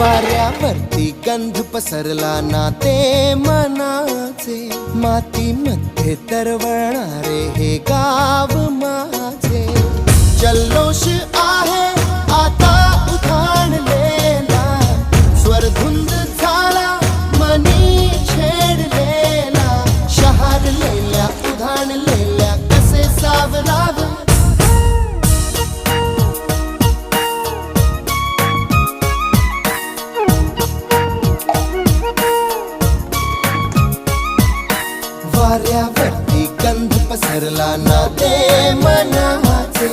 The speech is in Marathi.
वाऱ्यावरती गंध पसरला ना ते मनाचे. मातीमध्ये तरवणारे हे गाव माझे. जल्लोष आहे आता उधाणलेला स्वरधुंद झाला मनी छेडलेला. शहरलेल्या उधाणलेला वाऱ्या भक्ती कंध पसरला ना ते मनाचे